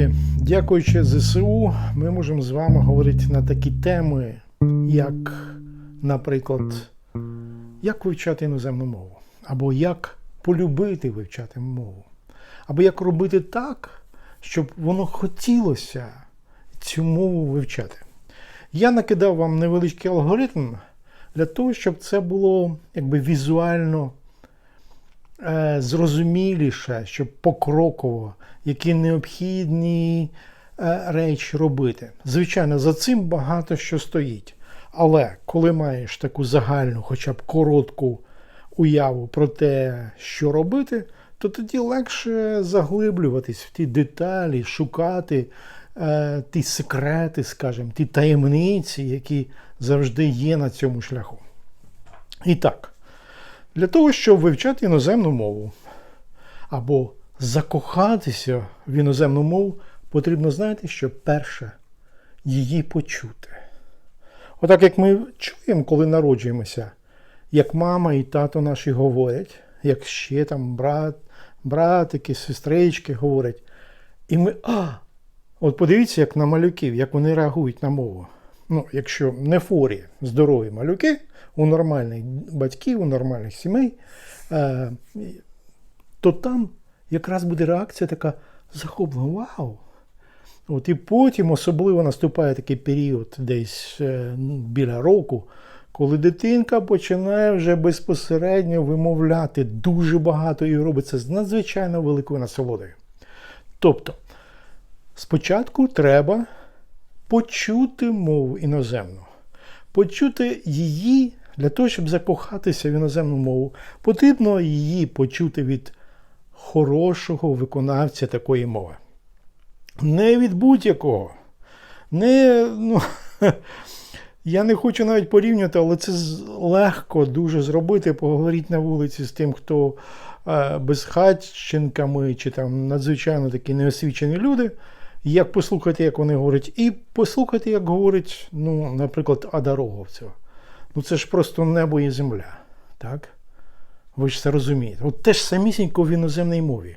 Друзі, дякуючи ЗСУ, ми можемо з вами говорити на такі теми, як, наприклад, як вивчати іноземну мову, або як полюбити вивчати мову, або як робити так, щоб воно хотілося цю мову вивчати. Я накидав вам невеличкий алгоритм для того, щоб це було якби візуально зрозуміліше, щоб покроково, які необхідні е, речі робити. Звичайно, за цим багато що стоїть. Але коли маєш таку загальну, хоча б коротку уяву про те, що робити, то тоді легше заглиблюватись в ті деталі, шукати е, ті секрети, скажімо, ті таємниці, які завжди є на цьому шляху. І так, для того, щоб вивчати іноземну мову або закохатися в іноземну мову, потрібно знати, що перше її почути. Отак, як ми чуємо, коли народжуємося, як мама і тато наші говорять, як ще там брат, братики, сестрички говорять. І ми, а, от подивіться, як на малюків, як вони реагують на мову. Ну, якщо не форі, здорові малюки, у нормальних батьків, у нормальних сімей, е, то там якраз буде реакція така захоплена, вау! От І потім особливо наступає такий період десь е, біля року, коли дитинка починає вже безпосередньо вимовляти дуже багато і робить це з надзвичайно великою насолодою. Тобто, спочатку треба почути мову іноземну, почути її для того, щоб закохатися в іноземну мову, потрібно її почути від хорошого виконавця такої мови. Не від будь-якого. Не, ну, Я не хочу навіть порівнювати, але це легко дуже зробити, поговорити на вулиці з тим, хто е, безхатченками чи там надзвичайно такі неосвічені люди. Як послухати, як вони говорять, і послухати, як говорить, ну, наприклад, Ада Роговцева. Ну це ж просто небо і земля. Так? Ви ж це розумієте. От теж самісінько в іноземній мові.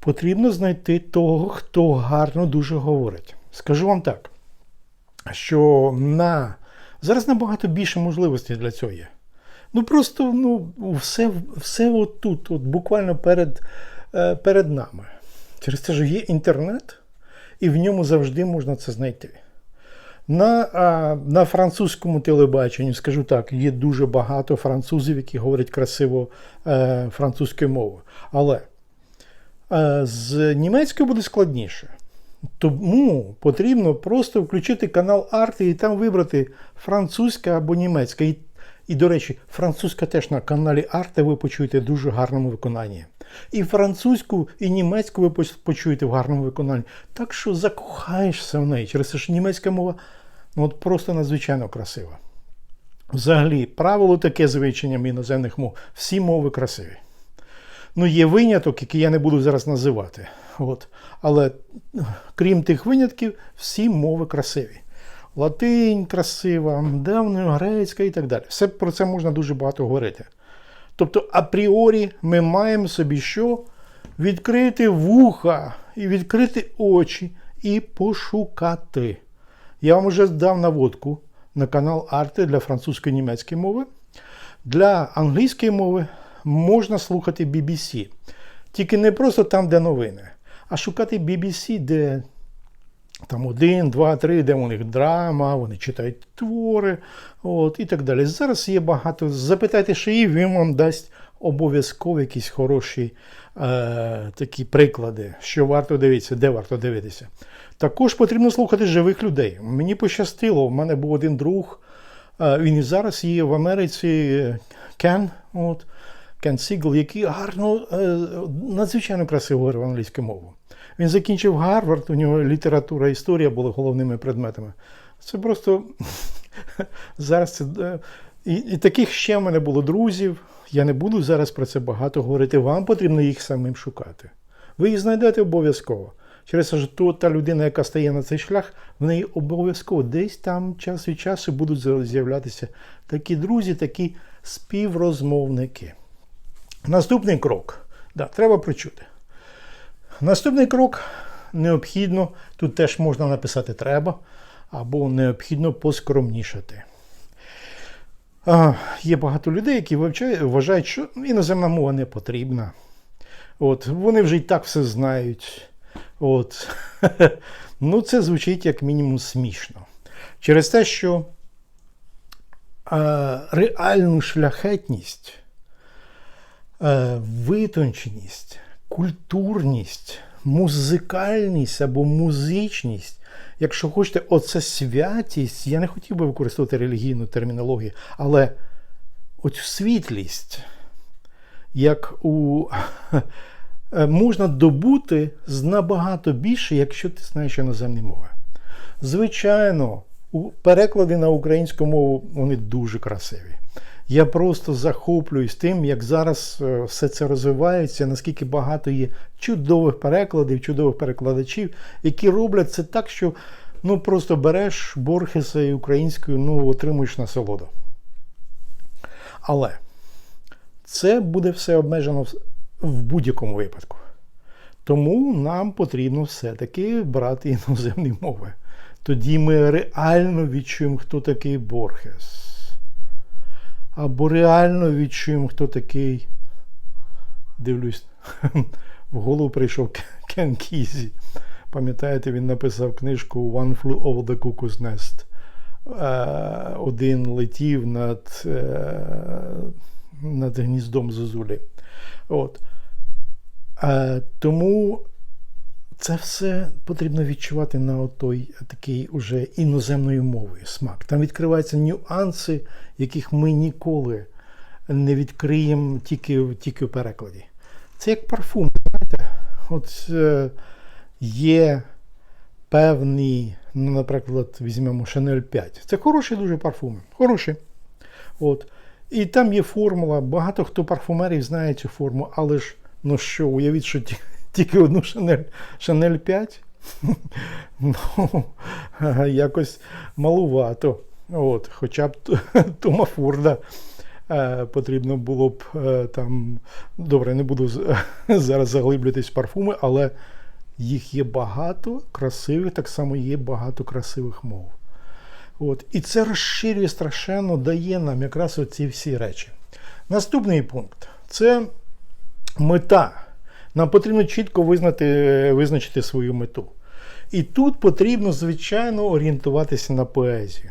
Потрібно знайти того, хто гарно дуже говорить. Скажу вам так, що на зараз набагато більше можливостей для цього є. Ну просто ну, все все от тут, от буквально перед, е, перед нами. Через те, що є інтернет, і в ньому завжди можна це знайти. На а, на французькому телебаченні, скажу так, є дуже багато французів, які говорять красиво е, французькою мовою. Але е, з німецькою буде складніше. Тому потрібно просто включити канал Арти і там вибрати французька або німецька. І, і, до речі, французька теж на каналі Арти ви почуєте дуже гарному виконанні. І французьку, і німецьку ви почуєте в гарному виконанні. Так що закохаєшся в неї. Через те, що німецька мова ну, от просто надзвичайно красива. Взагалі, правило таке з вивченням іноземних мов. Всі мови красиві. Ну, є виняток, який я не буду зараз називати. От. Але крім тих винятків, всі мови красиві. Латинь красива, давньогрецька і так далі. Все про це можна дуже багато говорити. Тобто, апріорі ми маємо собі що? Відкрити вуха і відкрити очі і пошукати. Я вам вже дав наводку на канал Арти для французької і німецької мови. Для англійської мови можна слухати BBC. Тільки не просто там, де новини, а шукати BBC, де там один, два, три, де у них драма, вони читають твори от, і так далі. Зараз є багато. Запитайте шиї, він вам дасть обов'язково якісь хороші е, такі приклади, що варто дивитися, де варто дивитися. Також потрібно слухати живих людей. Мені пощастило, у мене був один друг, е, він і зараз є в Америці Кен. от, Кен Сігл, який гарно, е, надзвичайно красиво говорив англійську мову. Він закінчив Гарвард, у нього література і історія були головними предметами. Це просто зараз це. Е, і, і таких ще в мене було друзів. Я не буду зараз про це багато говорити. Вам потрібно їх самим шукати. Ви їх знайдете обов'язково. Через те, що та людина, яка стає на цей шлях, в неї обов'язково десь там час від часу будуть з'являтися такі друзі, такі співрозмовники. Наступний крок. Да, Треба прочути. Наступний крок необхідно, тут теж можна написати треба, або необхідно поскромнішати. А, Є багато людей, які вивчають, вважають, що іноземна мова не потрібна. От, Вони вже і так все знають. От. Ну, це звучить як мінімум смішно. Через те, що е, реальну шляхетність, е, витонченість, культурність, музикальність або музичність, якщо хочете, оце святість, я не хотів би використовувати релігійну термінологію, але оцю світлість, як у можна добути набагато більше, якщо ти знаєш іноземні мови. Звичайно, переклади на українську мову вони дуже красиві. Я просто захоплююсь тим, як зараз е, все це розвивається, наскільки багато є чудових перекладів, чудових перекладачів, які роблять це так, що ну просто береш Борхеса і українською, ну отримуєш насолоду. Але це буде все обмежено в- будь-якому випадку. Тому нам потрібно все-таки брати іноземні мови. Тоді ми реально відчуємо, хто такий Борхес. Або реально відчуємо, хто такий. Дивлюсь, в голову прийшов Кен Кізі. Пам'ятаєте, він написав книжку One Flew Over the Cuckoo's Nest. Е, Один летів над, е, над гніздом Зозулі. От. Е, Тому це все потрібно відчувати на той такий уже іноземною мовою смак. Там відкриваються нюанси, яких ми ніколи не відкриємо тільки, тільки в перекладі. Це як парфум, знаєте? От е, є певні, ну, наприклад, візьмемо Chanel 5. Це хороший дуже парфум. Хороший. От. І там є формула. Багато хто парфумерів знає цю форму, але ж, ну що, уявіть, що ті- тільки одну Chanel, Chanel 5. ну, якось малувато. От, хоча б Тома Форда е, потрібно було б е, там. Добре, не буду зараз заглиблюватись в парфуми, але їх є багато красивих, так само є багато красивих мов. От. І це розширює страшенно, дає нам якраз оці всі речі. Наступний пункт це мета. Нам потрібно чітко визнати, визначити свою мету. І тут потрібно, звичайно, орієнтуватися на поезію.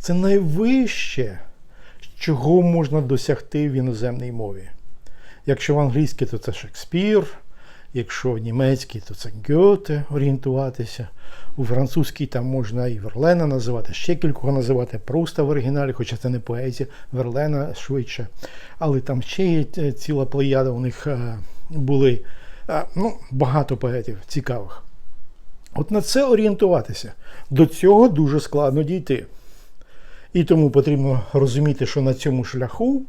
Це найвище, чого можна досягти в іноземній мові. Якщо в англійській, то це Шекспір, якщо в німецькій, то це Гьоте орієнтуватися. У французькій там можна і Верлена називати, ще кількох називати просто в оригіналі, хоча це не поезія, Верлена швидше. Але там ще є е, ціла плеяда у них е, були ну, багато поетів цікавих. От на це орієнтуватися. До цього дуже складно дійти. І тому потрібно розуміти, що на цьому шляху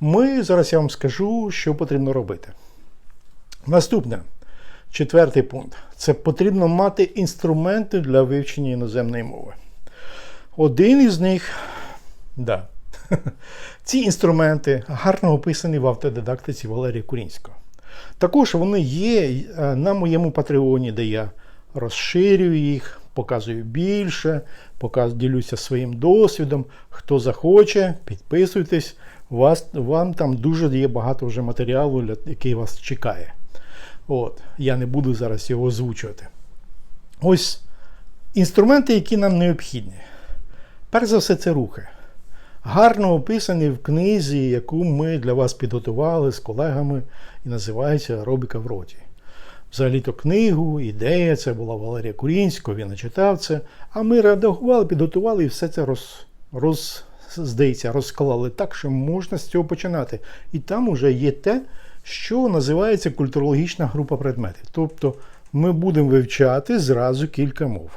ми зараз я вам скажу, що потрібно робити. Наступне, четвертий пункт. Це потрібно мати інструменти для вивчення іноземної мови. Один із них, да, ці інструменти гарно описані в автодидактиці Валерія Курінського. Також вони є е, на моєму патреоні, де я розширюю їх, показую більше, ділюся своїм досвідом. Хто захоче, підписуйтесь. Вас, вам там дуже є багато вже матеріалу, який вас чекає. От, я не буду зараз його озвучувати. Ось інструменти, які нам необхідні. Перш за все, це рухи. Гарно описані в книзі, яку ми для вас підготували з колегами, і називається Аеробіка в роті. Взагалі-то книгу, ідея, це була Валерія Курінського, він начитав це. А ми редагували, підготували і все це роз, роз, здається, розклали так, що можна з цього починати. І там уже є те, що називається культурологічна група предметів. Тобто ми будемо вивчати зразу кілька мов.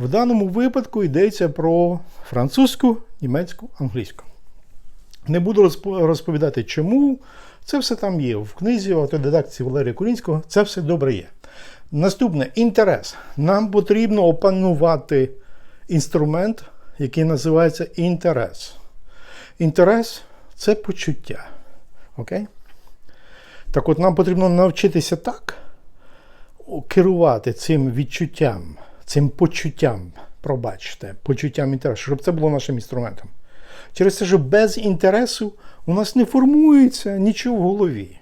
В даному випадку йдеться про французьку, німецьку, англійську. Не буду розповідати, чому. Це все там є. В книзі автодидакції Валерія Курінського це все добре є. Наступне інтерес. Нам потрібно опанувати інструмент, який називається інтерес. Інтерес це почуття. Окей? Так от нам потрібно навчитися так, керувати цим відчуттям, цим почуттям, пробачте, почуттям інтересу, щоб це було нашим інструментом. Через те, що без інтересу у нас не формується нічого в голові.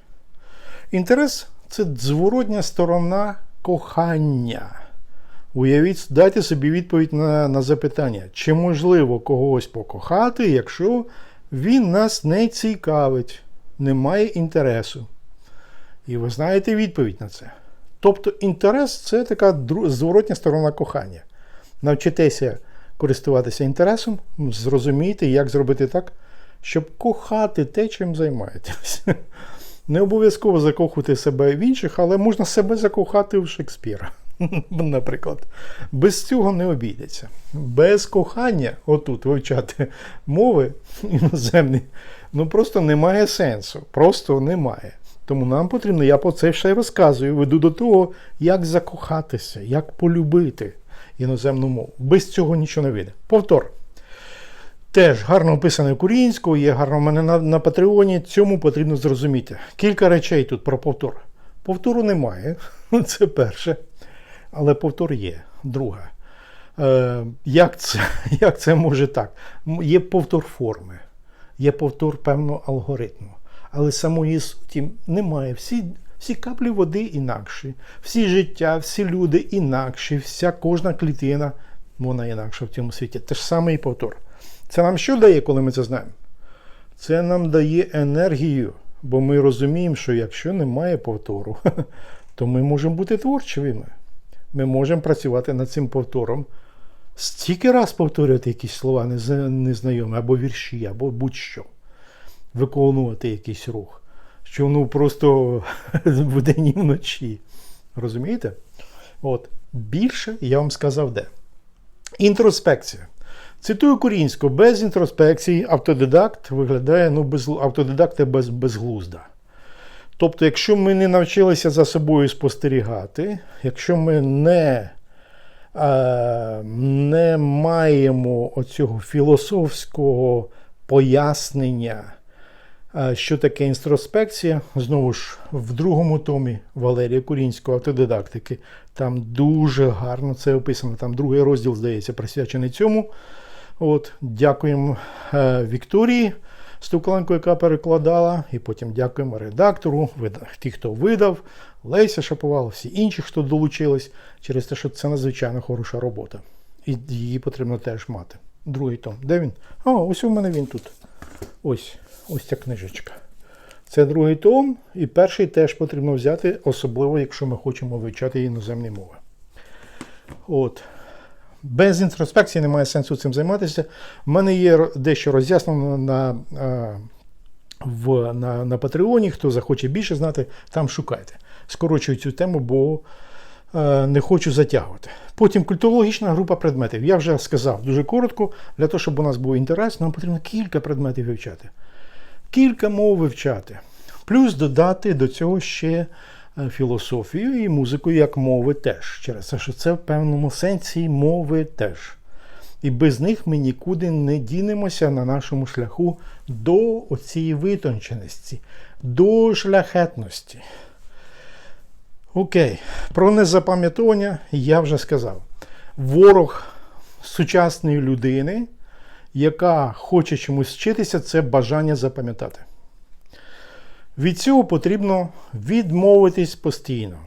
Інтерес це зворотня сторона кохання. Уявіть, дайте собі відповідь на, на запитання, чи можливо когось покохати, якщо він нас не цікавить, немає інтересу. І ви знаєте відповідь на це. Тобто інтерес це така зворотня сторона кохання. Навчитеся користуватися інтересом, зрозумійте, як зробити так, щоб кохати те, чим займаєтесь. Не обов'язково закохувати себе в інших, але можна себе закохати в Шекспіра. Наприклад, без цього не обійдеться. Без кохання, отут вивчати мови іноземні, ну просто немає сенсу. Просто немає. Тому нам потрібно, я про це ще й розказую, веду до того, як закохатися, як полюбити іноземну мову. Без цього нічого не вийде. Повтор. Теж гарно описане українською, є гарно в мене на, на Патреоні. Цьому потрібно зрозуміти. Кілька речей тут про повтор. Повтору немає, це перше. Але повтор є. Друге. Е, як, це, як це може так? Є повтор форми, є повтор певного алгоритму. Але самої суті немає. Всі, всі каплі води інакші, всі життя, всі люди інакші, вся кожна клітина, вона інакша в цьому світі. Те ж саме і повтор. Це нам що дає, коли ми це знаємо? Це нам дає енергію, бо ми розуміємо, що якщо немає повтору, то ми можемо бути творчими. Ми можемо працювати над цим повтором. Стільки раз повторювати якісь слова незна- незнайомі, або вірші, або будь-що. Виконувати якийсь рух. Що ну просто вдень і вночі. Розумієте? От. Більше я вам сказав де. Інтроспекція. Цитую українську, без інтроспекції автодидакт виглядає ну, без, автодидакт є без, безглузда. Тобто, якщо ми не навчилися за собою спостерігати, якщо ми не, е, не маємо оцього філософського пояснення, що таке інтроспекція, знову ж в другому томі Валерія Курінського автодидактики, там дуже гарно це описано. Там другий розділ, здається, присвячений цьому. От, дякуємо е, Вікторії Стукленко, яка перекладала, і потім дякуємо редактору, ті, хто видав, Леся Шаповал, всі інші, хто долучились, через те, що це надзвичайно хороша робота. І її потрібно теж мати. Другий том. Де він? О, ось у мене він тут. Ось, ось ця книжечка. Це другий том, і перший теж потрібно взяти, особливо, якщо ми хочемо вивчати іноземні мови. От. Без інтроспекції немає сенсу цим займатися. У мене є дещо роз'яснено на, на, на Патреоні. Хто захоче більше знати, там шукайте. Скорочую цю тему, бо е, не хочу затягувати. Потім культурологічна група предметів. Я вже сказав дуже коротко, для того, щоб у нас був інтерес, нам потрібно кілька предметів вивчати. Кілька мов вивчати. Плюс додати до цього ще е, філософію і музику як мови теж. Через те, що це в певному сенсі мови теж. І без них ми нікуди не дінемося на нашому шляху до оцієї витонченості, до шляхетності. Окей, про незапам'ятовування я вже сказав. Ворог сучасної людини, яка хоче чомусь вчитися, це бажання запам'ятати. Від цього потрібно відмовитись постійно.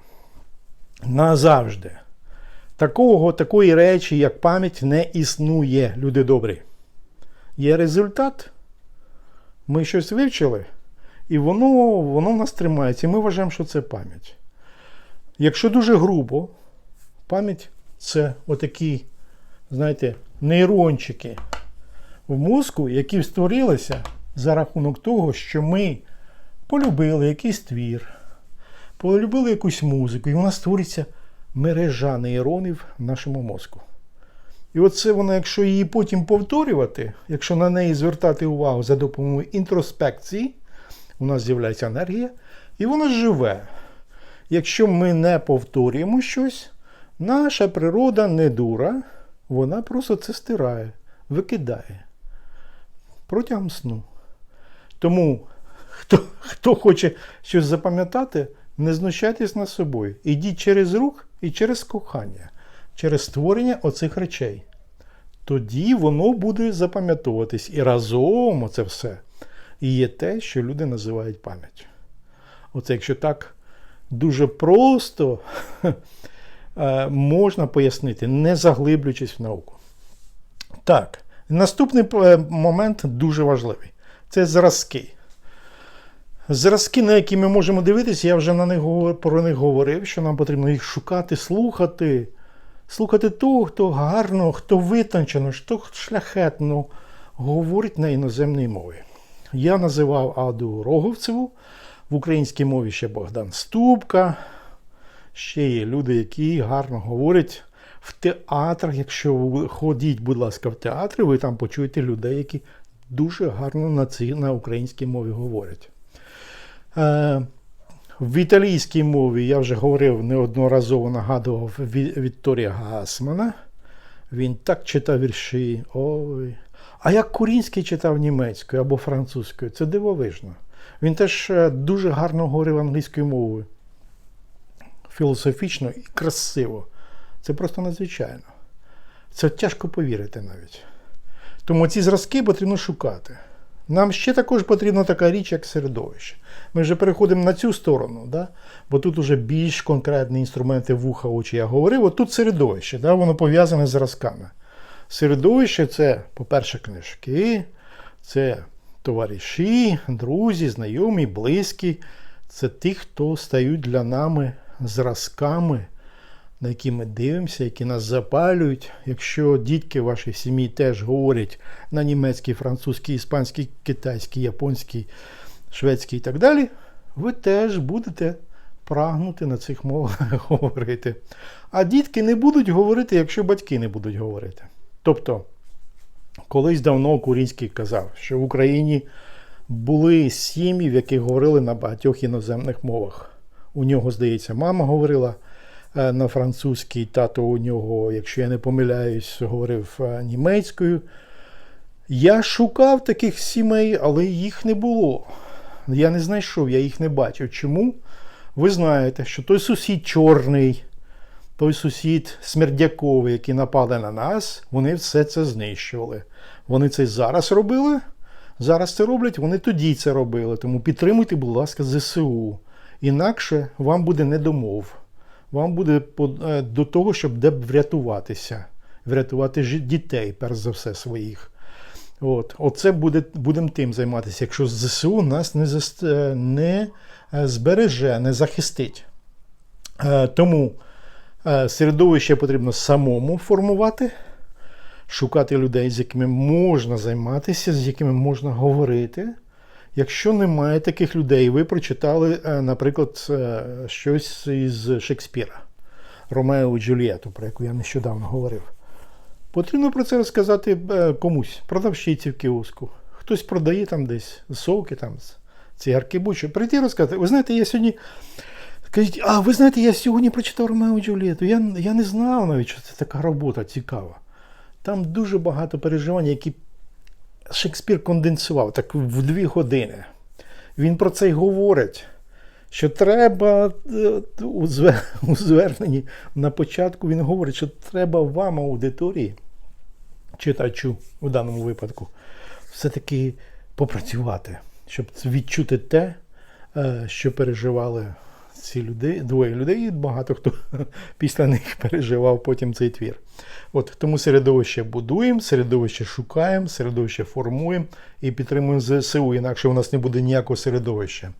Назавжди. Такого, такої речі, як пам'ять, не існує, люди добрі. Є результат. Ми щось вивчили, і воно, воно в нас тримається. І ми вважаємо, що це пам'ять. Якщо дуже грубо, пам'ять це отакі, знаєте, нейрончики в мозку, які створилися за рахунок того, що ми полюбили якийсь твір, полюбили якусь музику, і вона створиться мережа нейронів в нашому мозку. І оце вона, якщо її потім повторювати, якщо на неї звертати увагу за допомогою інтроспекції, у нас з'являється енергія, і вона живе. Якщо ми не повторюємо щось, наша природа не дура, вона просто це стирає, викидає протягом сну. Тому, хто, хто хоче щось запам'ятати, Не знущайтесь над собою. Ідіть через рух і через кохання, через створення оцих речей. Тоді воно буде запам'ятовуватись. І разом оце все і є те, що люди називають пам'яттю. Оце якщо так дуже просто е, можна пояснити, не заглиблюючись в науку. Так, наступний е, момент дуже важливий. Це зразки. Зразки, на які ми можемо дивитися, я вже на них, про них говорив, що нам потрібно їх шукати, слухати. Слухати того, хто гарно, хто витончено, хто шляхетно говорить на іноземній мові. Я називав Аду Роговцеву, в українській мові ще Богдан Ступка. Ще є люди, які гарно говорять в театрах. Якщо ви ходіть, будь ласка, в театри, ви там почуєте людей, які дуже гарно на, цій, на українській мові говорять. Е, в італійській мові я вже говорив неодноразово нагадував Вікторія Гасмана. Він так читав вірші. Ой. А як Курінський читав німецькою або французькою, це дивовижно. Він теж е, дуже гарно говорив англійською мовою. Філософічно і красиво. Це просто надзвичайно. Це тяжко повірити навіть. Тому ці зразки потрібно шукати. Нам ще також потрібна така річ, як середовище. Ми вже переходимо на цю сторону, да? бо тут вже більш конкретні інструменти вуха, очі я говорив. От тут середовище, да? воно пов'язане з зразками. Середовище це, по-перше, книжки, це товариші, друзі, знайомі, близькі. Це ті, хто стають для нами зразками, на які ми дивимося, які нас запалюють. Якщо дітки в вашій сім'ї теж говорять на німецький, французький, іспанський, китайський, японський, шведський і так далі, ви теж будете прагнути на цих мовах говорити. А дітки не будуть говорити, якщо батьки не будуть говорити. Тобто, колись давно Курінський казав, що в Україні були сім'ї, в яких говорили на багатьох іноземних мовах. У нього, здається, мама говорила на французькій, тато у нього, якщо я не помиляюсь, говорив е, німецькою. Я шукав таких сімей, але їх не було. Я не знайшов, я їх не бачив. Чому? Ви знаєте, що той сусід чорний, той сусід смердяковий, які напали на нас, вони все це знищували. Вони це зараз робили, зараз це роблять, вони тоді це робили. Тому підтримуйте, будь ласка, ЗСУ. Інакше вам буде недомов. Вам буде е, до того, щоб де б врятуватися, врятувати дітей, перш за все, своїх. От, оце буде, будемо тим займатися, якщо ЗСУ нас не, заст- е, не е, збереже, не захистить. Тому середовище потрібно самому формувати, шукати людей, з якими можна займатися, з якими можна говорити. Якщо немає таких людей, ви прочитали, е, наприклад, е, щось із Шекспіра, Ромео і Джульєту, про яку я нещодавно говорив. Потрібно про це розказати е, комусь, продавщиці в кіоску. Хтось продає там десь соки, там, цигарки, будь-що. Прийти і розказати. Ви знаєте, я сьогодні. Кажіть, а ви знаєте, я сьогодні прочитав Ромео і Джульєту. Я, я не знав навіть, що це така робота цікава. Там дуже багато переживань, які Шекспір конденсував так в дві години. Він про це й говорить. Що треба е, у зверненні на початку він говорить, що треба вам, аудиторії, читачу у даному випадку, все-таки попрацювати, щоб відчути те, е, що переживали ці люди, двоє людей, і багато хто після них переживав потім цей твір. От тому середовище будуємо, середовище шукаємо, середовище формуємо і підтримуємо ЗСУ, інакше у нас не буде ніякого середовища.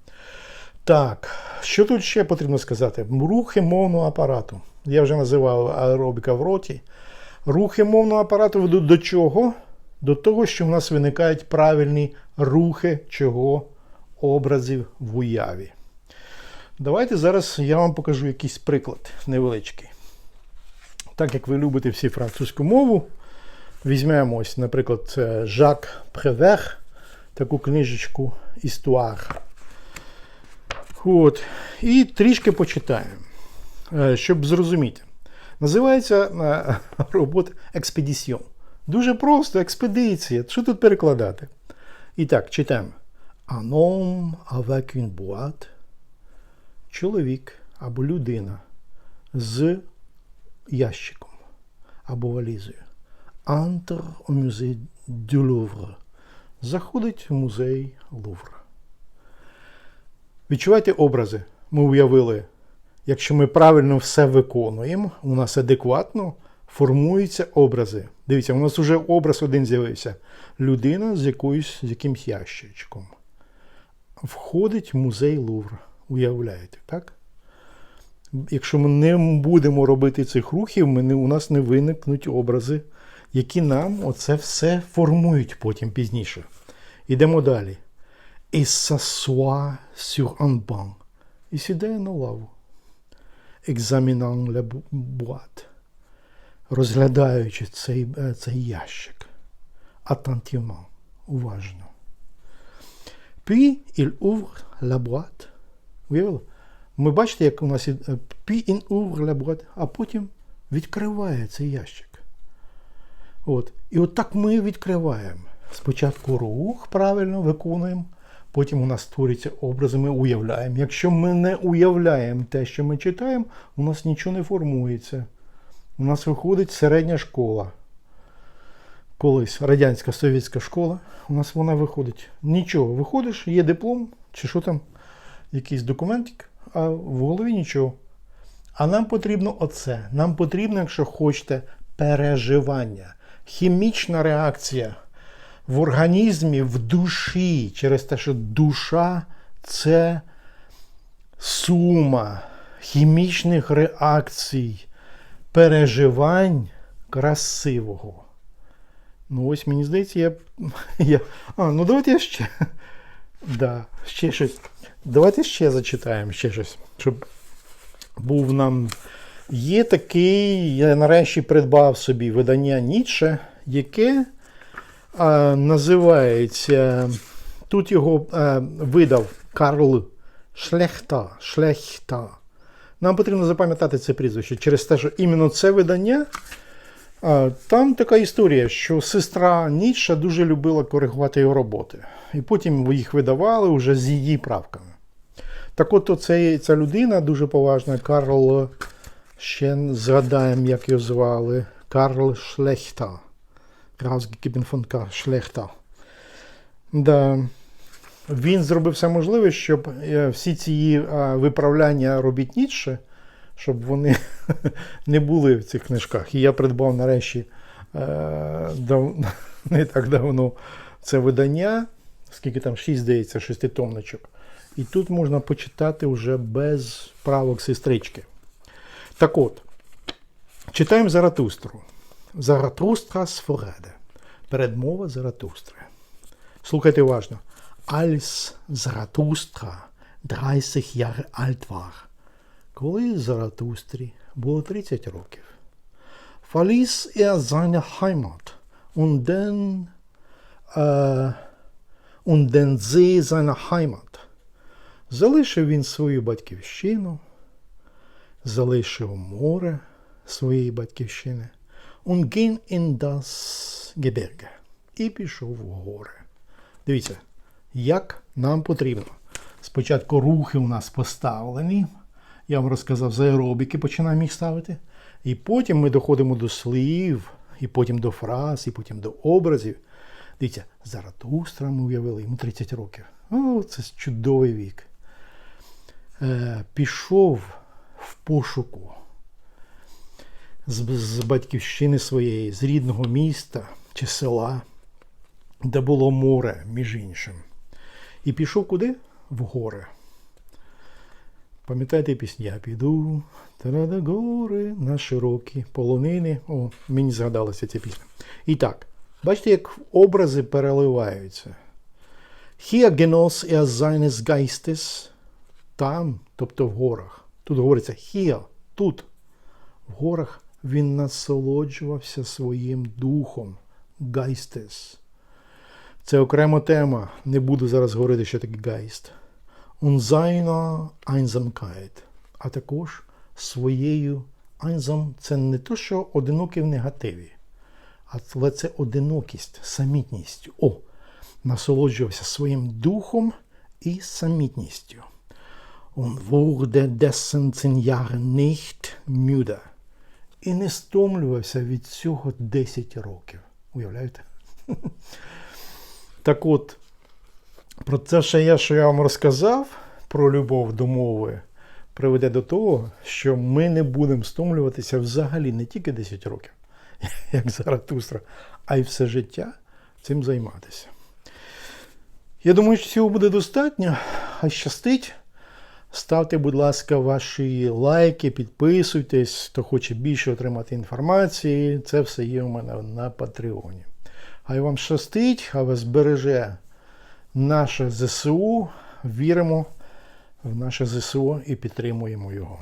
Так, що тут ще потрібно сказати? Рухи мовного апарату. Я вже називав аеробіка в роті. Рухи мовного апарату ведуть до чого? До того, що в нас виникають правильні рухи чого образів в уяві. Давайте зараз я вам покажу якийсь приклад невеличкий. Так як ви любите всі французьку мову, візьмемо ось, наприклад, Жак Превер, таку книжечку Істуар. От. І трішки почитаємо, е, щоб зрозуміти. Називається е, робота експедиціон. Дуже просто експедиція. Що тут перекладати? І так, читаємо. Un homme avec une boîte. Чоловік або людина з ящиком або валізою. Антр у музей дю Лувр. Заходить в музей Лувр. Відчувайте образи. Ми уявили, якщо ми правильно все виконуємо, у нас адекватно формуються образи. Дивіться, у нас вже образ один з'явився. Людина з якоюсь з якимсь ящичком. Входить в музей Лувр. Уявляєте, так? Якщо ми не будемо робити цих рухів, ми не, у нас не виникнуть образи, які нам оце все формують потім пізніше. Ідемо далі. Et s'assoit sur un. І сідає на лаву. Examinant la boîte. Розглядаючи цей, е, цей ящик. Attentivement. Уважно. Puis il ouvre la boîte. Уявили? Ми бачите, як у нас є е, а потім відкриває цей ящик. От. І от ми відкриваємо. Спочатку рух правильно виконуємо, потім у нас створюються образи, ми уявляємо. Якщо ми не уявляємо те, що ми читаємо, у нас нічого не формується. У нас виходить середня школа. Колись радянська совєтська школа, у нас вона виходить. Нічого. Виходиш, є диплом, чи що там, якийсь документик, а в голові нічого. А нам потрібно оце. Нам потрібно, якщо хочете, переживання, хімічна реакція в організмі, в душі, через те, що душа це сума хімічних реакцій, переживань красивого. Ну, ось мені здається, я. я а, ну давайте я ще. Да, ще щось. Давайте ще зачитаємо ще щось, щоб був нам. Є такий, я нарешті придбав собі видання Ніцше, яке а, називається. Тут його а, видав Карл Шлехта. Шлехта. Нам потрібно запам'ятати це прізвище через те, що іменно це видання. А, Там така історія, що сестра Ніцше дуже любила коригувати його роботи. І потім їх видавали вже з її правками. Так от оцей, ця людина дуже поважна, Карл, ще згадаємо, як його звали, Карл Шлехта. Von Karl Schlechter. Да. Він зробив все можливе, щоб е, всі ці а, виправляння робіт Ніцше, щоб вони не були в цих книжках. І я придбав нарешті е, дав, не так давно це видання, скільки там, 6, здається, шеститомничок. І тут можна почитати вже без правок сестрички. Так от, читаємо Заратустру. Заратустра Сфореде. Передмова Заратустри. Слухайте уважно. Als Заратустра 30 Jahre alt. Коли Заратустрі було 30 років, verließ er seine Heimat und den, äh, und den. Залишив він свою батьківщину, залишив море своєї батьківщини, und ging in das. І пішов в гори. Дивіться, як нам потрібно. Спочатку рухи у нас поставлені. Я вам розказав, за аеробіки починаємо їх ставити. І потім ми доходимо до слів, і потім до фраз, і потім до образів. Дивіться, Заратустра ми уявили, йому 30 років. О, це чудовий вік. Е, пішов в пошуку з, з батьківщини своєї, з рідного міста чи села, де було море, між іншим. І пішов куди? В гори. Пам'ятаєте пісню? Я піду та гори на широкі полонини. О, мені згадалася ця пісня. І так, бачите, як образи переливаються. Hier genoss er seines Geistes, там, тобто в горах. Тут говориться hier, тут. В горах він насолоджувався своїм духом. Geistes. Це окрема тема. Не буду зараз говорити, що таке гайст. Seiner Einsamkeit. А також своєю einsam – це не то, що одинокий в негативі, але це одинокість, самітність. О, насолоджувався своїм духом і самітністю. Und wurde dessen zehn Jahre nicht müde. І не стомлювався від цього 10 років. Уявляєте? Так от, про це все я, що я вам розказав про любов до мови, приведе до того, що ми не будемо стомлюватися взагалі не тільки 10 років, як Заратустра, а й все життя цим займатися. Я думаю, що цього буде достатньо. Хай щастить. Ставте, будь ласка, ваші лайки, підписуйтесь, хто хоче більше отримати інформації. Це все є у мене на Патреоні. Хай вам щастить, хай вас береже наше ЗСУ. Віримо в наше ЗСУ і підтримуємо його.